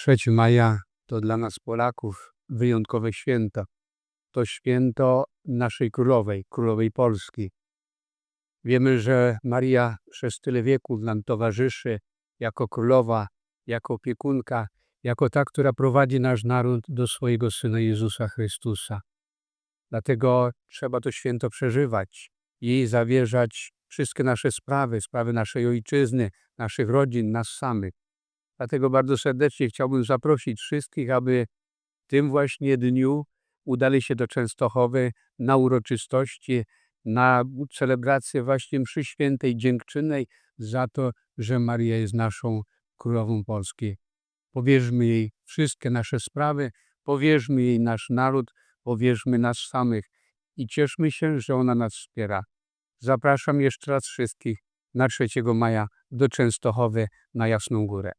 3 maja to dla nas Polaków wyjątkowe święto. To święto naszej królowej, królowej Polski. Wiemy, że Maria przez tyle wieków nam towarzyszy jako królowa, jako opiekunka, jako ta, która prowadzi nasz naród do swojego Syna Jezusa Chrystusa. Dlatego trzeba to święto przeżywać, jej zawierzać wszystkie nasze sprawy, sprawy naszej ojczyzny, naszych rodzin, nas samych. Dlatego bardzo serdecznie chciałbym zaprosić wszystkich, aby w tym właśnie dniu udali się do Częstochowy na uroczystości, na celebrację właśnie mszy świętej dziękczynnej za to, że Maria jest naszą królową Polski. Powierzmy jej wszystkie nasze sprawy, powierzmy jej nasz naród, powierzmy nas samych i cieszmy się, że ona nas wspiera. Zapraszam jeszcze raz wszystkich na 3 maja do Częstochowy na Jasną Górę.